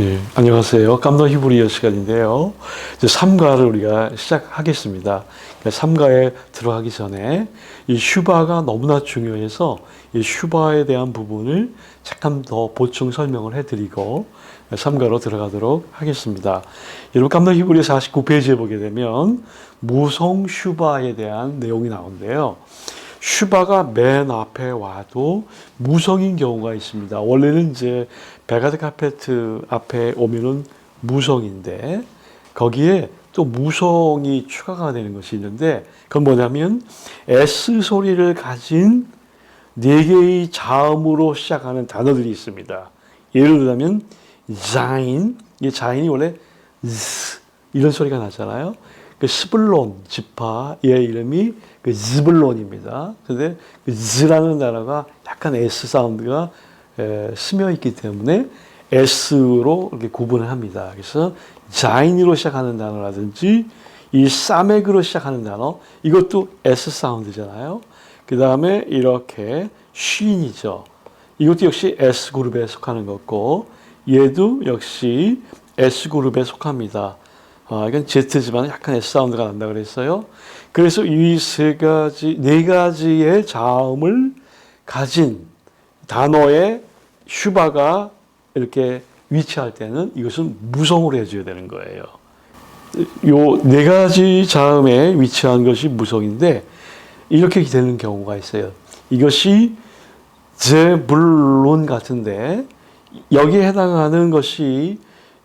네, 안녕하세요. 깜너 히브리어 시간인데요. 이제 3가를 우리가 시작하겠습니다. 그러니까 3가에 들어가기 전에 이 슈바가 너무나 중요해서 이 슈바에 대한 부분을 잠깐 더 보충 설명을 해드리고 3가로 들어가도록 하겠습니다. 여러분 깜너 히브리어 49페이지에 보게 되면 무성 슈바에 대한 내용이 나오는데요. 슈바가 맨 앞에 와도 무성인 경우가 있습니다. 원래는 이제 베가드 카페트 앞에 오면은 무성인데 거기에 또 무성이 추가가 되는 것이 있는데 그건 뭐냐면 S 소리를 가진 네 개의 자음으로 시작하는 단어들이 있습니다. 예를 들자면 자인, 이 자인이 원래 z 이런 소리가 나잖아요. 그 스불론 지파의 이름이 그 즈블론입니다. 근데 그 z라는 단어가 약간 s 사운드가 에, 스며 있기 때문에 s로 이렇게 구분을 합니다. 그래서 자인으로 시작하는 단어라든지 이 사맥으로 시작하는 단어 이것도 s 사운드잖아요. 그 다음에 이렇게 쉰이죠. 이것도 역시 S 그룹에 속하는 거고 얘도 역시 S 그룹에 속합니다. 아, 이건 Z지만 약간 S 사운드가 난다 그랬어요. 그래서 이 세 가지, 네 가지의 자음을 가진 단어의 슈바가 이렇게 위치할 때는 이것은 무성으로 해줘야 되는 거예요. 요 네 가지 자음에 위치한 것이 무성인데 이렇게 되는 경우가 있어요. 이것이 제불론 같은데 여기에 해당하는 것이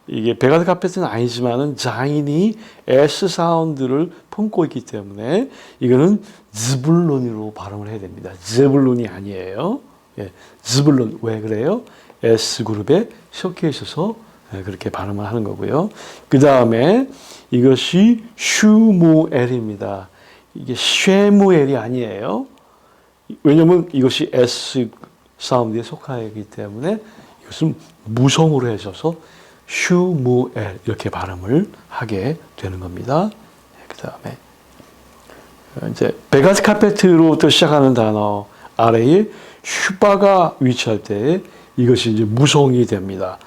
이게 베가드 카페트는 아니지만은 자인이 S 사운드를 품고 있기 때문에 이거는 즈불론으로 발음을 해야 됩니다. 제불론이 아니에요. 예, 즈불론 왜 그래요? S 그룹에 속해 있어서 예, 그렇게 발음을 하는 거고요. 그 다음에 이것이 슈무엘입니다. 이게 쉐무엘이 아니에요. 왜냐면 이것이 S 사운드에 속하기 때문에 이것은 무성으로 해줘서 슈무엘 이렇게 발음을 하게 되는 겁니다. 그 다음에 이제 베가스 카페트로부터 시작하는 단어 아래에 슈바가 위치할 때 이것이 이제 무성이 됩니다.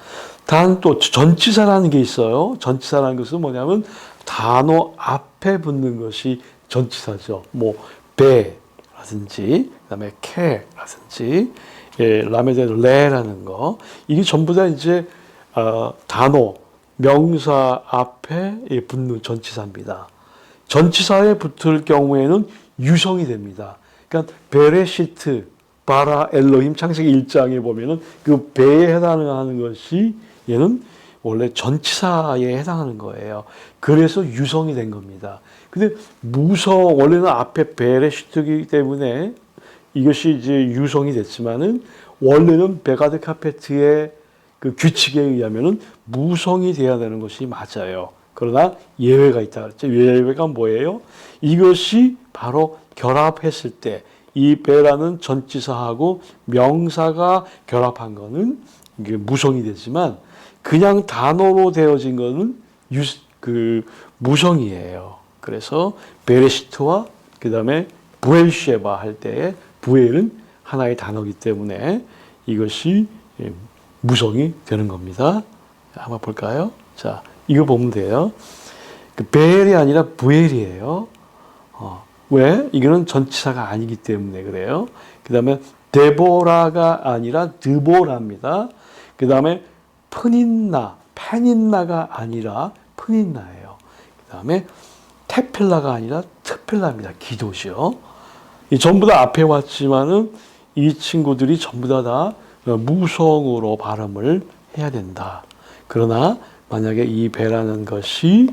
단 또 전치사라는 게 있어요. 전치사라는 것은 뭐냐면 단어 앞에 붙는 것이 전치사죠. 뭐 배라든지 그다음에 캐라든지 예, 라메데 레라는 거 이게 전부 다 이제 어, 단어 명사 앞에 예, 붙는 전치사입니다. 전치사에 붙을 경우에는 유성이 됩니다. 그러니까 베레시트 바라 엘로힘 창세기 1장에 보면은 그 배에 해당하는 것이 얘는 원래 전치사에 해당하는 거예요. 그래서 유성이 된 겁니다. 근데 무성 원래는 앞에 베레시트이기 때문에 이것이 이제 유성이 됐지만은 원래는 베가드 카페트의 그 규칙에 의하면은 무성이 돼야 되는 것이 맞아요. 그러나 예외가 있다 그랬죠. 예외가 뭐예요? 이것이 바로 결합했을 때 이 배라는 전치사하고 명사가 결합한 거는 이게 무성이 되지만 그냥 단어로 되어진 거는 유, 그 무성이에요. 그래서 베레시트와 그 다음에 부엘쉐바 할 때에 부엘은 하나의 단어이기 때문에 이것이 예, 무성이 되는 겁니다. 한번 볼까요? 자, 이거 보면 돼요. 그 베엘이 아니라 부엘이에요. 어, 왜? 이거는 전치사가 아니기 때문에 그래요. 그 다음에 데보라가 아니라 드보라입니다. 그 다음에 푸닌나, 페닌나가 아니라 푸닌나예요. 그 다음에 테필라가 아니라 트필라입니다. 기도죠. 이 전부 다 앞에 왔지만은 이 친구들이 전부 다, 다 무성으로 발음을 해야 된다. 그러나 만약에 이 배라는 것이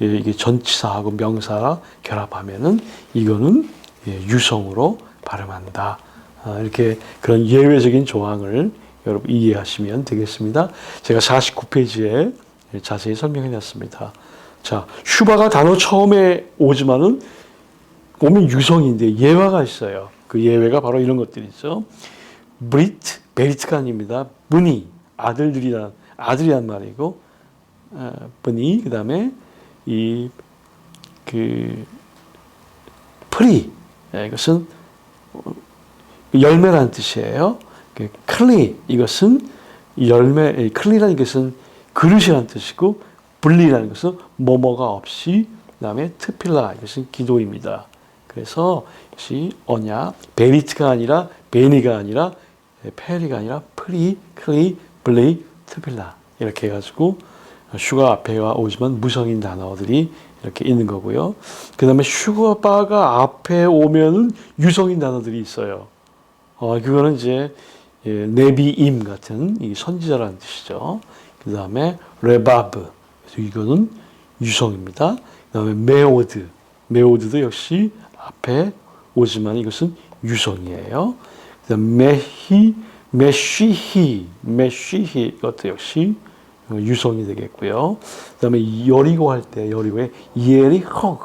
이게 전치사하고 명사 결합하면은 이거는 예, 유성으로 발음한다. 아, 이렇게 그런 예외적인 조항을 여러분 이해하시면 되겠습니다. 제가 49페이지에 자세히 설명해 놨습니다. 자, 슈바가 단어 처음에 오지만은 오면 유성인데 예화가 있어요. 그 예외가 바로 이런 것들이죠. 브리트, 베리트가 아닙니다. 분이, 아들들이란, 아들이란 말이고, 어, 분이, 그 다음에 이, 그, 프리, 예, 이것은 열매라는 뜻이에요. 그 클리, 이것은 열매, 클리라는 것은 그릇이라는 뜻이고 분리라는 것은 뭐뭐가 없이 그다음에 트필라 이것은 기도입니다. 그래서 역시 언약 베리트가 아니라 베니가 아니라 페리가 아니라 프리 클리 블레이 트필라 이렇게 해가지고 슈가 앞에가 오지만 무성인 단어들이 이렇게 있는 거고요. 그 다음에 슈가바가 앞에 오면은 유성인 단어들이 있어요. 어, 그거는 이제 예, 네비임 같은 이 선지자라는 뜻이죠. 그 다음에 레바브. 그래서 이거는 유성입니다. 그 다음에 메오드. 메오드도 역시 앞에 오지만 이것은 유성이에요. 그 다음 메히, 메쉬히. 메쉬히. 이것도 역시 유성이 되겠고요. 그 다음에 여리고 할 때 여리고에 예리허.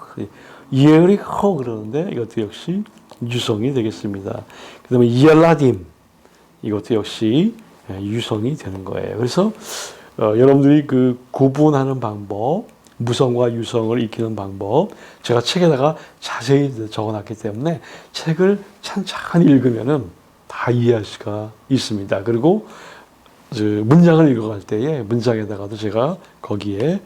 예리허 그러는데 이것도 역시 유성이 되겠습니다. 그 다음에 이엘라딤. 이것도 역시 유성이 되는 거예요. 그래서 어, 여러분들이 그 구분하는 방법, 무성과 유성을 익히는 방법, 제가 책에다가 자세히 적어놨기 때문에 책을 찬찬히 읽으면은 다 이해할 수가 있습니다. 그리고 저 문장을 읽어갈 때에 문장에다가도 제가 거기에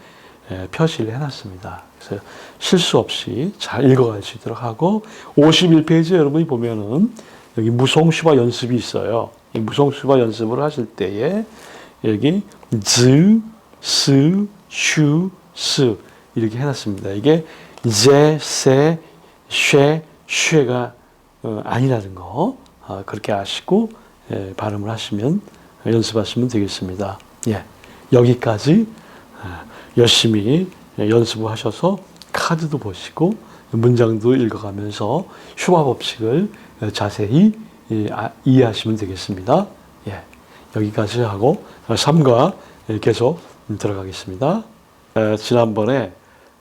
에, 표시를 해놨습니다. 그래서 실수 없이 잘 읽어갈 수 있도록 하고 51페이지 여러분이 보면은 여기 무송수바 연습이 있어요. 이 무송수바 연습을 하실 때에 여기 즈, 스, 슈, 스 이렇게 해놨습니다. 이게 제, 세, 쉐, 쉐가 어, 아니라는 거 아, 그렇게 아시고 예, 발음을 하시면 연습하시면 되겠습니다. 예, 여기까지 아, 열심히 연습을 하셔서 카드도 보시고 문장도 읽어가면서 슈바 법칙을 자세히 예, 아, 이해하시면 되겠습니다. 예, 여기까지 하고 3과 계속 들어가겠습니다. 에, 지난번에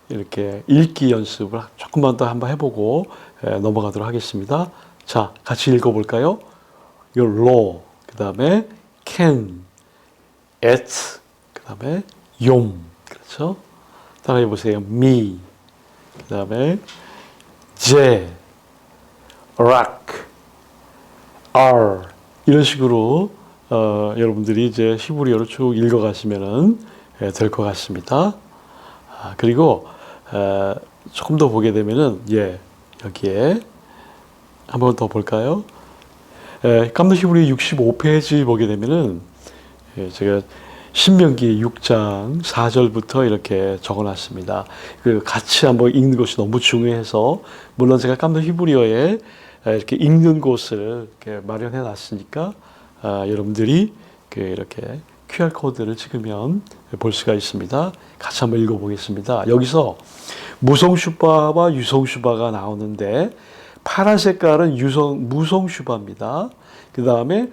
이렇게 읽기 연습을 조금만 더 한번 해보고 에, 넘어가도록 하겠습니다. 자, 같이 읽어볼까요? 요 law, 그 다음에 can, at, 그 다음에 용, 그렇죠? 따라해 보세요. me, 그 다음에 제, rock, are 이런 식으로 어, 여러분들이 이제 히브리어를 쭉 읽어가시면은 예, 될것 같습니다. 아, 그리고 에, 조금 더 보게 되면은 예 여기에 한번 더 볼까요? 에, 깜도 히브리 65페이지 보게 되면은 예, 제가 신명기 6장 4절부터 이렇게 적어놨습니다. 그 같이 한번 읽는 것이 너무 중요해서 물론 제가 깜도 히브리어에 이렇게 읽는 곳을 이렇게 마련해 놨으니까 아, 여러분들이 그 이렇게 QR 코드를 찍으면 볼 수가 있습니다. 같이 한번 읽어보겠습니다. 여기서 무성슈바와 유성슈바가 나오는데 파란 색깔은 유성 무성슈바입니다. 그 다음에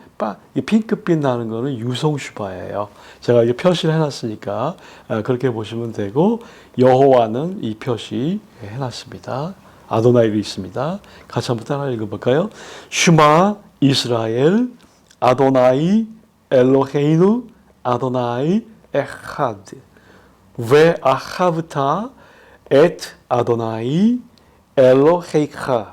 핑크빛 나는 거는 유성슈바예요. 제가 이게 표시를 해놨으니까 아, 그렇게 보시면 되고 여호와는 이 표시 해놨습니다. 아도나이도 있습니다. 같이 한번 따라 읽어볼까요? 슈마 이스라엘 아도나이 엘로헤이누 아도나이 에하드 ve ahavta et Adonai Elohecha vekol levavecha ubekol napshecha ubekol meodecha vehayu 이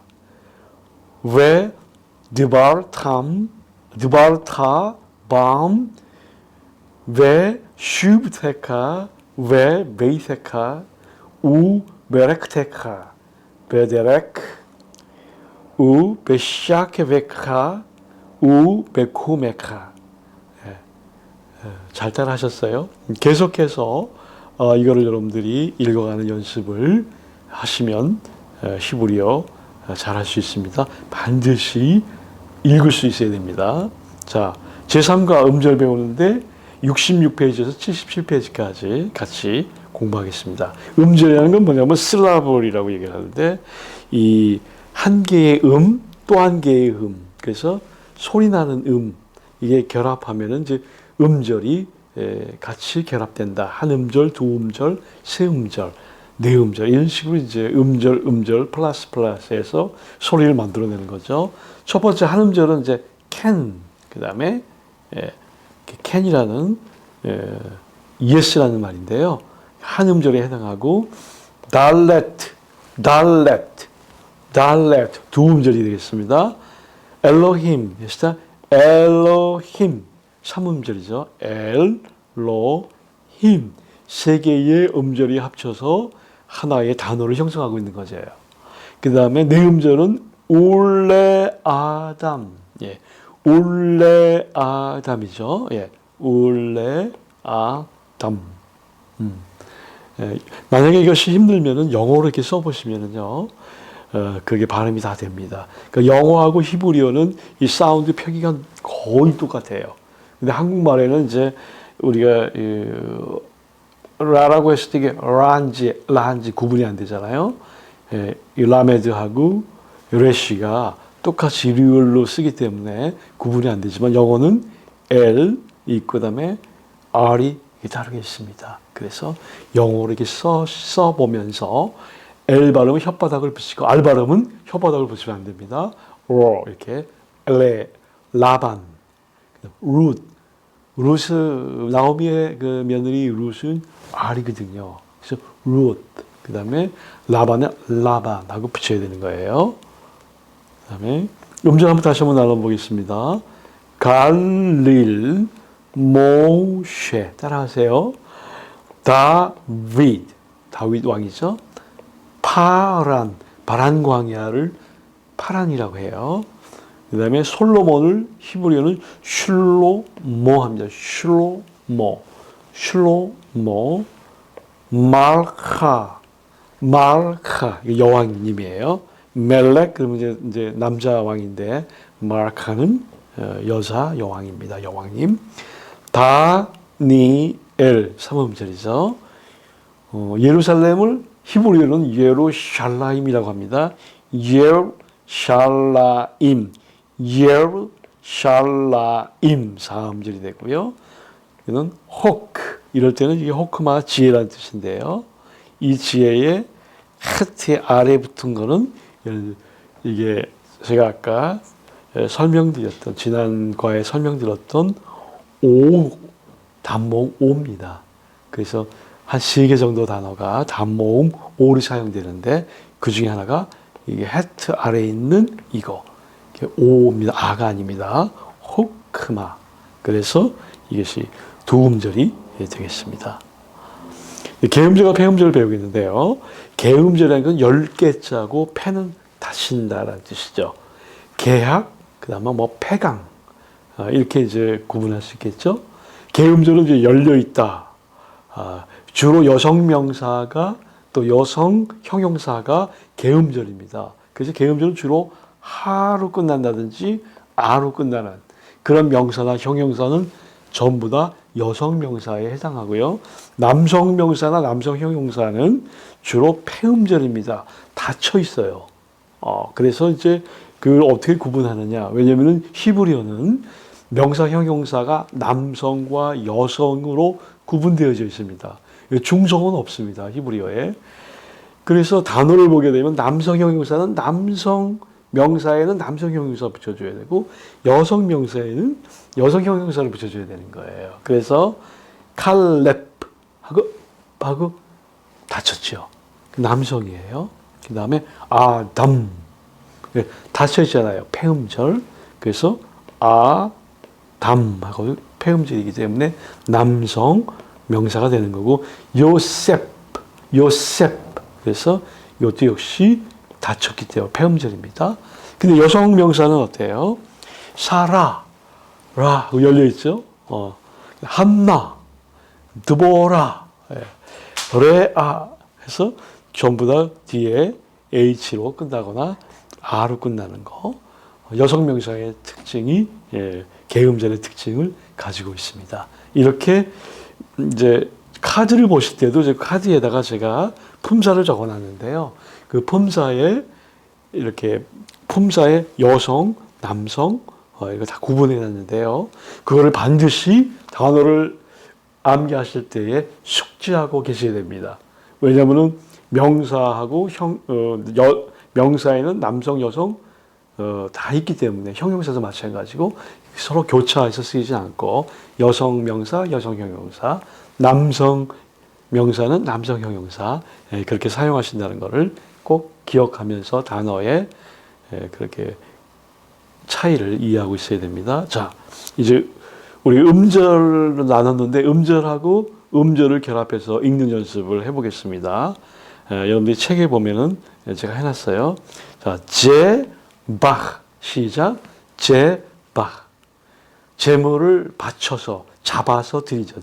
ve dibartam dibarta bam ve shubtecha ve beitecha u berektecha bederek u beshakevecha 우 베쿠메카 예, 잘 따라하셨어요. 계속해서 어, 이거를 여러분들이 읽어가는 연습을 하시면 에, 히브리어 어, 잘할 수 있습니다. 반드시 읽을 수 있어야 됩니다. 자, 제3과 음절 배우는데 66페이지에서 77페이지까지 같이 공부하겠습니다. 음절이라는 건 뭐냐면 슬라볼이라고 얘기를 하는데 이 한 개의 음 또 한 개의 음 그래서 소리 나는 음 이게 결합하면은 이제 음절이 에, 같이 결합된다. 한 음절, 두 음절, 세 음절, 네 음절 이런 식으로 이제 음절, 음절 플러스 플러스 해서 소리를 만들어내는 거죠. 첫 번째 한 음절은 이제 can 그다음에 예, can이라는 예, yes라는 말인데요. 한 음절에 해당하고 달렛, 달렛, 달렛 두 음절이 되겠습니다. 엘로힘 때 엘로힘 삼음절이죠. 엘로힘 세 개의 음절이 합쳐서 하나의 단어를 형성하고 있는 거죠. 그 다음에 네 음절은 울레 아담, 예, 울레 아담이죠. 예, 울레 아담. 음. 예, 만약에 이것이 힘들면은 영어로 이렇게 써보시면은요, 어, 그게 발음이 다 됩니다. 그러니까 영어하고 히브리어는 이 사운드 표기가 거의 똑같아요. 근데 한국말에는 이제 우리가 이, 라라고 했을 때 이게 란지, 란지 구분이 안 되잖아요. 예, 이 라메드하고 레시가 똑같이 리을로 쓰기 때문에 구분이 안 되지만 영어는 L 있고 그다음에 R이 다르게 있습니다. 그래서 영어로 이렇게 써, 써보면서 L 발음은 혓바닥을 붙이고 R 발음은 혓바닥을 붙이면 안 됩니다. 로 이렇게 레, 라반, 룻, 룻은 나오미의 그 며느리 룻은 R이거든요. 그래서 룻, 그 다음에 라반은 라반하고 붙여야 되는 거예요. 그 다음에 음절 한번 다시 한번 나눠보겠습니다. 갈릴 모쉐 따라하세요. 다윗 다윗 왕이죠. 파란 바란 광야를 파란이라고 해요. 그 다음에 솔로몬을 히브리어는 슐로모 합니다. 슐로모 슐로모 말카 말카 여왕님이에요. 멜렉 그러면 이제, 이제 남자 왕인데 마르카는 어, 여자 여왕입니다. 여왕님. 다니엘 삼음절이죠. 어, 예루살렘을 히브리어는 예루샬라임이라고 합니다. 예루샬라임, 예루샬라임 사음절이 되고요. 이는 호크 이럴 때는 이게 호크마 지혜라는 뜻인데요. 이 지혜의 하트 아래 붙은 거는 이게 제가 아까 설명드렸던 지난 과에 설명드렸던 오 단모음 오입니다. 그래서 한 세 개 정도 단어가 단모음 오로 사용되는데 그 중에 하나가 이게 해트 아래에 있는 이거 오입니다. 아가 아닙니다. 호크마. 그래서 이것이 두 음절이 되겠습니다. 개음절과 폐음절을 배우겠는데요. 개음절이라는 건 10개자고 폐는 다신다라는 뜻이죠. 개학, 그 다음에 뭐 폐강, 아, 이렇게 이제 구분할 수 있겠죠. 개음절은 이제 열려있다. 아, 주로 여성 명사가 또 여성 형용사가 개음절입니다. 그래서 개음절은 주로 하로 끝난다든지 아로 끝나는 그런 명사나 형용사는 전부 다 여성 명사에 해당하고요. 남성 명사나 남성 형용사는 주로 폐음절입니다. 닫혀 있어요. 어, 그래서 이제 그걸 어떻게 구분하느냐. 왜냐면은 히브리어는 명사 형용사가 남성과 여성으로 구분되어져 있습니다. 중성은 없습니다. 히브리어에. 그래서 단어를 보게 되면 남성 형용사는 남성 명사에는 남성 형용사 붙여줘야 되고 여성 명사에는 여성 형용사를 붙여줘야 되는 거예요. 그래서 칼렙 하고 하고 닫혔죠. 남성이에요. 그 다음에 아담 닫혀 있잖아요. 폐음절. 그래서 아담 하고 폐음절이기 때문에 남성 명사가 되는 거고 요셉 요셉 그래서 이것도 역시 닫혔기 때문에 폐음절입니다. 근데 여성 명사는 어때요? 사라, 라 열려 있죠. 어, 한나, 드보라, 예. 레아 해서 전부 다 뒤에 h로 끝나거나 r로 끝나는 거. 여성 명사의 특징이 예, 개음절의 특징을 가지고 있습니다. 이렇게 이제 카드를 보실 때도 제 카드에다가 제가 품사를 적어놨는데요. 그 품사에 이렇게 품사에 여성, 남성 어, 이거 다 구분해 놨는데요. 그거를 반드시 단어를 암기하실 때에 숙지하고 계셔야 됩니다. 왜냐하면 명사하고 형, 어, 여, 명사에는 남성, 여성 어, 다 있기 때문에 형용사도 마찬가지고 서로 교차해서 쓰이지 않고 여성 명사, 여성 형용사, 남성 명사는 남성 형용사 예, 그렇게 사용하신다는 것을 꼭 기억하면서 단어에 예, 그렇게 차이를 이해하고 있어야 됩니다. 자, 이제 우리 음절을 나눴는데 음절하고 음절을 결합해서 읽는 연습을 해보겠습니다. 에, 여러분들이 책에 보면은 제가 해놨어요. 자, 제박 시작. 제박 재물을 바쳐서 잡아서 드리죠.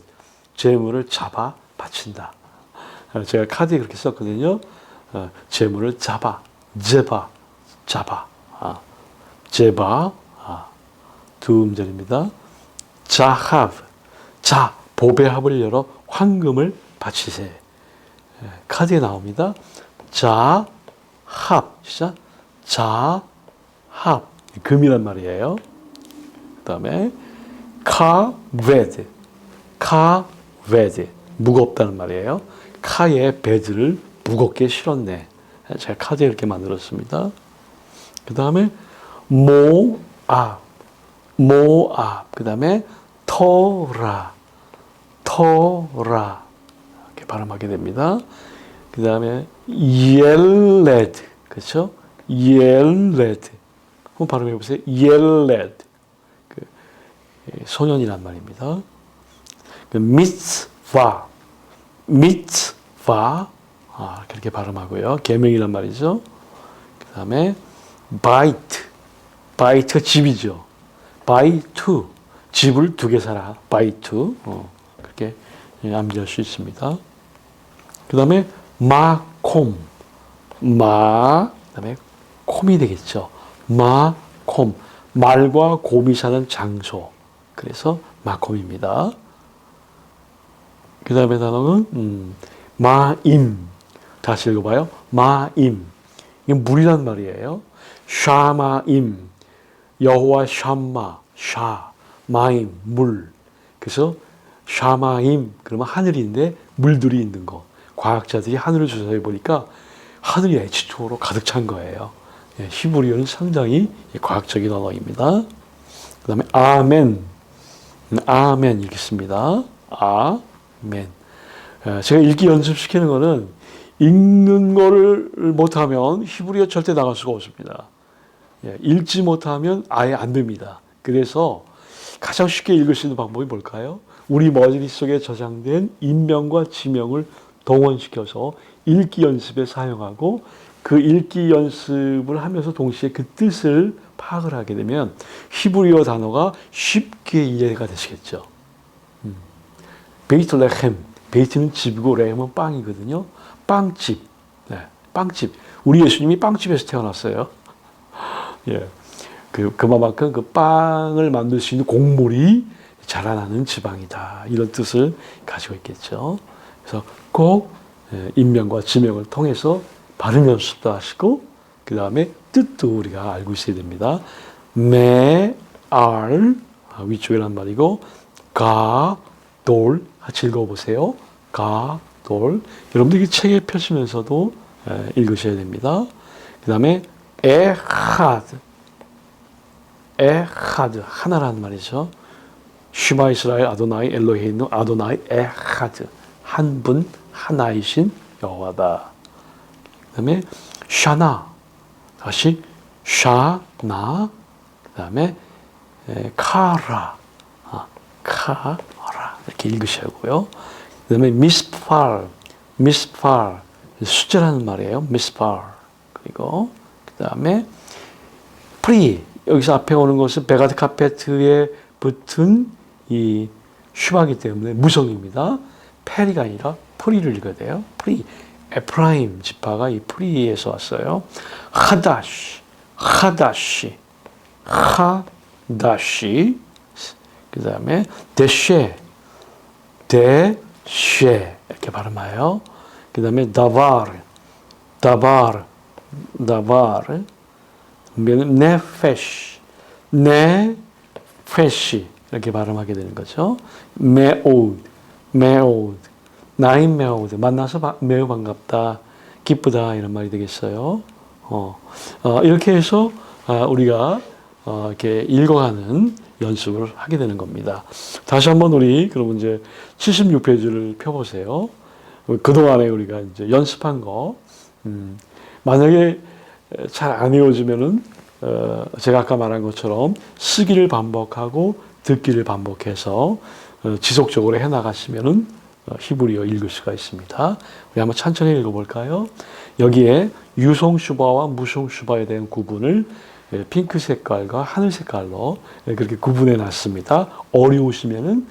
재물을 잡아 바친다. 어, 제가 카드에 그렇게 썼거든요. 어, 재물을 잡아, 제바, 잡아, 아, 제바, 아, 두 음절입니다. 자합, 자 보배합을 열어 황금을 바치세. 예, 카드에 나옵니다. 자 합, 시작. 자 합, 금이란 말이에요. 그 다음에 카 베드, 카 베드 무겁다는 말이에요. 카의 베드를 무겁게 실었네. 제가 카드에 이렇게 만들었습니다. 그 다음에 모압, 모압. 그 다음에 토라, 토라. 이렇게 발음하게 됩니다. 그 다음에 옐레드. 그렇죠? 옐레드. 한번 발음해 보세요. 옐레드. 그 소년이란 말입니다. 그 미츠바, 미츠바. 아, 그렇게 발음하고요. 계명이란 말이죠. 그 다음에 바이트, 바이트 집이죠. 바이투 집을 두 개 사라. 바이투 어, 그렇게 암기할 수 있습니다. 그 다음에 마콤, 마 그 다음에 콤이 되겠죠. 마콤 말과 곰이 사는 장소. 그래서 마콤입니다. 그 다음에 단어는 음, 마임. 다시 읽어봐요. 마임. 이게 물이란 말이에요. 샤마임. 여호와 샴마, 샤, 마임, 물. 그래서 샤마임, 그러면 하늘인데 물들이 있는 거. 과학자들이 하늘을 조사해 보니까 하늘이 H2O로 가득 찬 거예요. 예, 히브리어는 상당히 과학적인 언어입니다. 그 다음에 아멘. 아멘 읽겠습니다. 아멘. 예, 제가 읽기 연습시키는 거는 읽는 거를 못하면 히브리어 절대 나갈 수가 없습니다. 예, 읽지 못하면 아예 안 됩니다. 그래서 가장 쉽게 읽을 수 있는 방법이 뭘까요? 우리 머릿속에 저장된 인명과 지명을 동원시켜서 읽기 연습에 사용하고 그 읽기 연습을 하면서 동시에 그 뜻을 파악을 하게 되면 히브리어 단어가 쉽게 이해가 되시겠죠. 음. 베이틀레헴, 베이트는 집이고 레헴은 빵이거든요. 빵집, 네, 빵집. 우리 예수님이 빵집에서 태어났어요. 예. 그, 그만큼 그 빵을 만들 수 있는 곡물이 자라나는 지방이다. 이런 뜻을 가지고 있겠죠. 그래서 꼭 예, 인명과 지명을 통해서 발음 연습도 하시고, 그 다음에 뜻도 우리가 알고 있어야 됩니다. 매, 알, 아, 위쪽이란 말이고, 가, 돌, 같이 읽어보세요. 가, 돌. 여러분들이 책에 펴시면서도 예, 읽으셔야 됩니다. 그 다음에 에하드. 에하드. 하나라는 말이죠. 슈마 이스라엘 아도나이 엘로헤이노 아도나이 에하드. 한 분, 하나이신 여호와다. 그 다음에 샤나. 다시 샤나. 그 다음에 카라. 아, 카라. 이렇게 읽으시고요. 그 다음에 미스팔. 미스팔. 숫자라는 말이에요. 미스팔. 그리고 그 다음에 프리 여기서 앞에 오는 것은 베가드 카페트에 붙은 이 슈바기 때문에 무성입니다. 페리가 아니라 프리를 읽어야 돼요. 프리 에프라임 지파가 이 프리에서 왔어요. 하다시 하다시 하다시 그 다음에 데쉐 데 쉐 이렇게 발음하여 그 다음에 다바르 다바르 다바르 네페시, 네페시 네 이렇게 발음하게 되는 거죠. 메오드 메오드 나인 메오드 만나서 바, 매우 반갑다 기쁘다 이런 말이 되겠어요. 어, 어 이렇게 해서 어, 우리가 어, 이렇게 읽어가는 연습을 하게 되는 겁니다. 다시 한번 우리 그러면 이제 76페이지를 펴보세요. 그동안에 우리가 이제 연습한 거, 음, 만약에 잘 안 외워지면은, 어, 제가 아까 말한 것처럼 쓰기를 반복하고 듣기를 반복해서 어, 지속적으로 해 나가시면은 어, 히브리어 읽을 수가 있습니다. 우리 한번 천천히 읽어볼까요? 여기에 유성 슈바와 무성 슈바에 대한 구분을 예, 핑크 색깔과 하늘 색깔로 예, 그렇게 구분해 놨습니다. 어려우시면은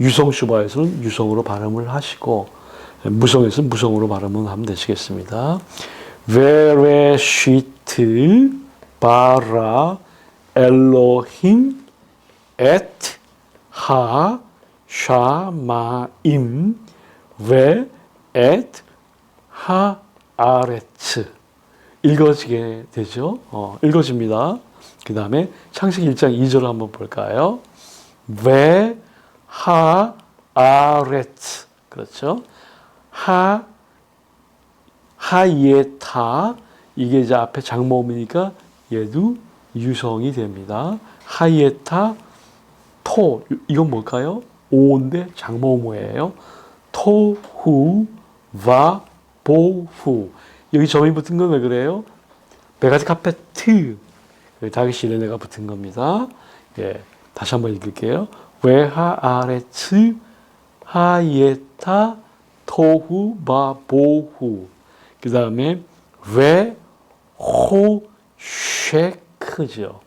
유성 슈바에서는 유성으로 발음을 하시고 예, 무성에서는 무성으로 발음을 하면 되시겠습니다. 베레시트 바라 엘로힘 엣하 읽어지게 되죠. 어, 읽어집니다. 그 다음에 창세기 1장 2절을 한번 볼까요? 왜 하 아레츠 그렇죠. 하 하예타 이게 이제 앞에 장모음이니까 얘도 유성이 됩니다. 하예타 토 이건 뭘까요? 오인데 장모음어예요. 토 후 와 보후 여기 점이 붙은 건 왜 그래요? 메가지 카페트 다윗이 이런 애가 붙은 겁니다. 예, 다시 한번 읽을게요. 외하 아레츠 하예타 토후 바 보후 그 다음에 왜 호쉐크죠.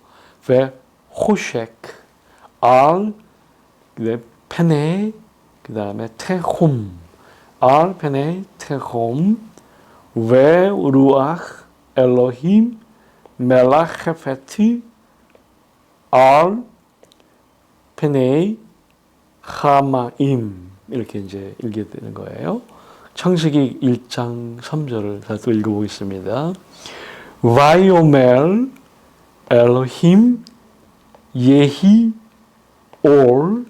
왜 호쉐크 알 페네 그 다음에 테홈 알 페네 테홈 왜 루ach 엘로힘 멜라헤페트 알 페네 하마임 이렇게 이제 읽게 되는 거예요. 창세기 1장 3절을 다시 또 읽어보겠습니다. 와이오멜 엘로힘 예히 올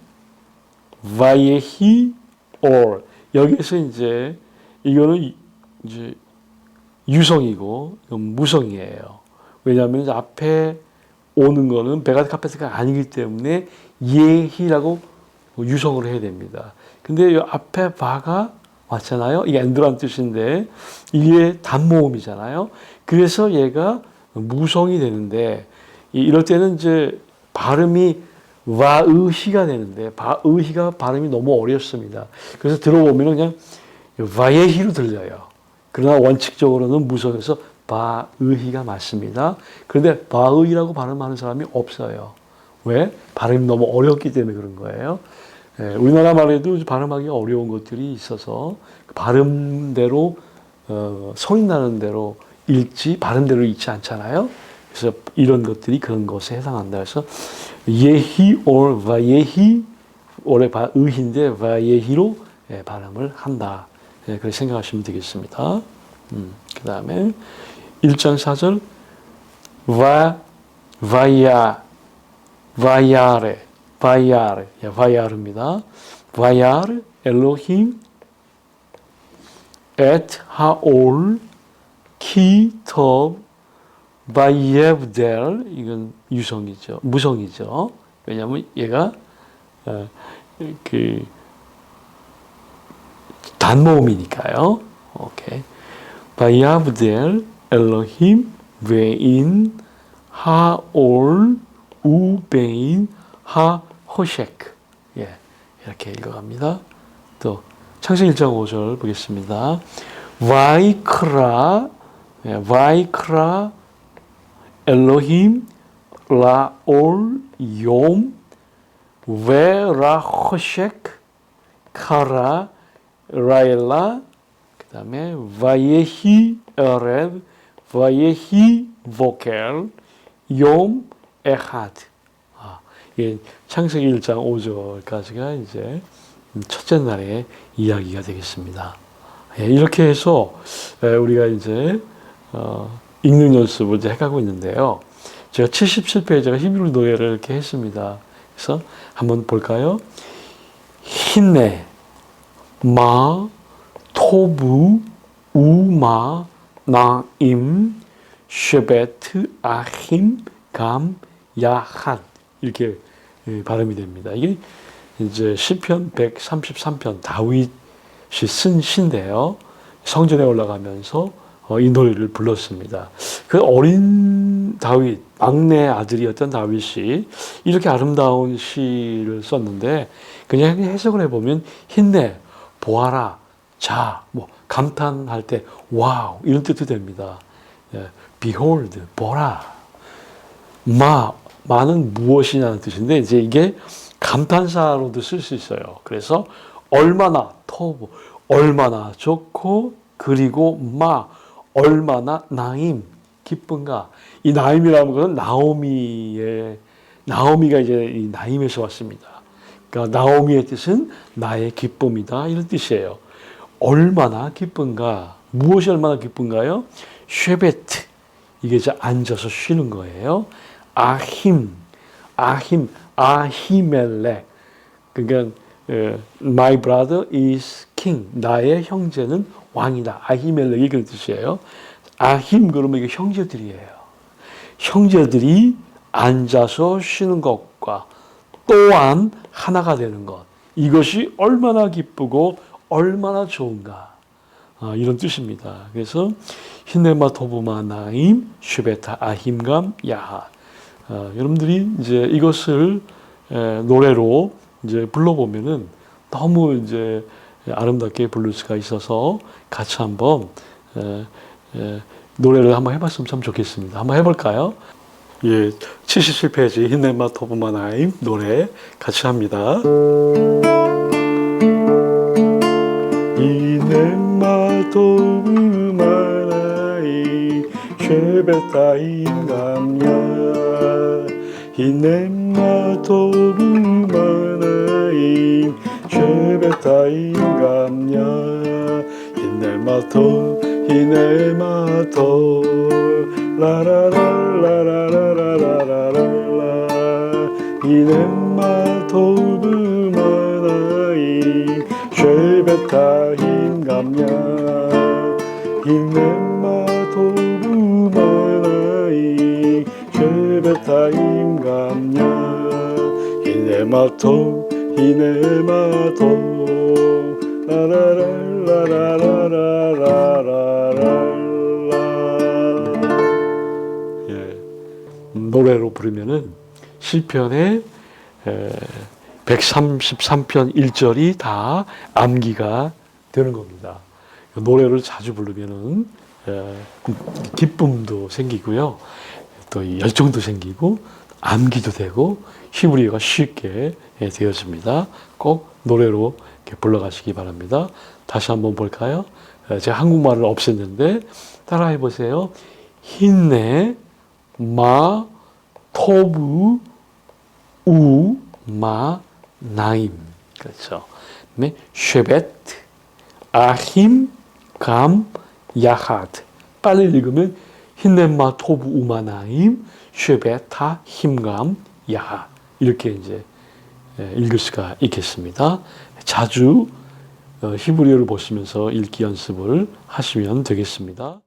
와예히 올 여기서 이제 이거는 이제 유성이고 무성이에요. 왜냐하면 앞에 오는 거는 베가드 카페트가 아니기 때문에 예희라고 유성을 해야 됩니다. 근데 이 앞에 바가 왔잖아요. 이게 엔드란 뜻인데 이게 단모음이잖아요. 그래서 얘가 무성이 되는데 이- 이럴 때는 이제 발음이 와의히가 되는데 바의히가 발음이 너무 어렵습니다. 그래서 들어보면 그냥 와예히로 들려요. 그러나 원칙적으로는 무성에서 바의히가 맞습니다. 그런데 바의라고 발음하는 사람이 없어요. 왜? 발음이 너무 어렵기 때문에 그런 거예요. 예, 우리나라 말에도 발음하기 어려운 것들이 있어서 그 발음대로 어, 소리 나는 대로 읽지 발음대로 읽지 않잖아요. 그래서 이런 것들이 그런 것에 해당한다. 그래서 예히 올 와예히 올해 바 의인데 와예히로 예, 발음을 한다. 예, 그렇게 생각하시면 되겠습니다. 음, 그 다음에 1장 4절 와 와야 와야레 바야르, 예, 바야르입니다. 바야르 엘로힘 엣 하올 키톱 바이에브델 이건 유성이죠. 무성이죠. 왜냐하면 얘가 어, 그 단모음이니까요. 오케이. 바이아브델 엘로힘 외인 하올 우베인 하 호셰크. 예. 이렇게 읽어갑니다. 또 창세기 1장 5절 보겠습니다. 와이크라 예, 와이크라 엘로힘 라올 욤 베라 호셰크 카라 라엘라 그다음에 와예히 에레브 와예히 보켈 욤 에하드 아, 예, 창세기 1장 5절까지가 이제 첫째 날의 이야기가 되겠습니다. 예, 이렇게 해서 예, 우리가 이제 어, 읽는 연습을 이제 해가고 있는데요. 제가 77페이지가 히브리 노예를 이렇게 했습니다. 그래서 한번 볼까요? 힘내, 마 토부 우마 나임 쉐베트 아힘 감 야핫 이렇게 예, 발음이 됩니다. 이게 이제 시편 133편 다윗이 쓴 시인데요. 성전에 올라가면서 어, 이 노래를 불렀습니다. 그 어린 다윗, 막내 아들이었던 다윗이 이렇게 아름다운 시를 썼는데 그냥 해석을 해보면 힘내, 보아라, 자, 뭐 감탄할 때 와우 이런 뜻도 됩니다. 예, behold, 보라. 마, 마는 무엇이냐는 뜻인데 이제 이게 감탄사로도 쓸 수 있어요. 그래서 얼마나 토부, 얼마나 좋고 그리고 마, 얼마나 나임, 기쁜가. 이 나임이라는 것은 나오미의 나오미가 이제 이 나임에서 왔습니다. 그러니까 나오미의 뜻은 나의 기쁨이다 이런 뜻이에요. 얼마나 기쁜가? 무엇이 얼마나 기쁜가요? 쉐베트 이게 이제 앉아서 쉬는 거예요. 아힘, 아힘, 아히멜렉. 그러니까 어, my brother is king. 나의 형제는 왕이다. 아히멜렉이 그런 뜻이에요. 아힘 그러면 이게 형제들이에요. 형제들이 앉아서 쉬는 것과 또한 하나가 되는 것. 이것이 얼마나 기쁘고 얼마나 좋은가. 아, 이런 뜻입니다. 그래서 히네마 토브마 나임 슈베타 아힘감 야하. 아, 여러분들이 이제 이것을 에, 노래로 이제 불러보면은 너무 이제 아름답게 부를 수가 있어서 같이 한번 에, 에, 노래를 한번 해봤으면 참 좋겠습니다. 한번 해볼까요? 예, 77페이지 히네마 토브마 나임 노래 같이 합니다. 이네마 도브마나이 쉐베타인 감야. 이네마 도브마나이 쉐베타인 감야. 이네마토 이네마 토 라라라라라라라라라 이네마 도브마나이 쉐베타인 감야 이네마 도브마나이 쉐베타인 감야 이네마토 이네마토 라라라라라라라라 노래로 부르면은 시편의 133편 1절이 다 암기가 되는 겁니다. 노래를 자주 부르면은 에, 기쁨도 생기고요. 또 열정도 생기고 암기도 되고 히브리어가 쉽게 예, 되어집니다. 꼭 노래로 불러가시기 바랍니다. 다시 한번 볼까요? 에, 제가 한국말을 없앴는데 따라해 보세요. 힘내 마 토부 우, 마, 나임. 그렇죠. 네, 쉐베트, 아힘, 감, 야하드. 빨리 읽으면 힌넷마 토부 우마 나임, 쉐베타, 힘감, 야하. 이렇게 이제 읽을 수가 있겠습니다. 자주 어, 히브리어를 보시면서 읽기 연습을 하시면 되겠습니다.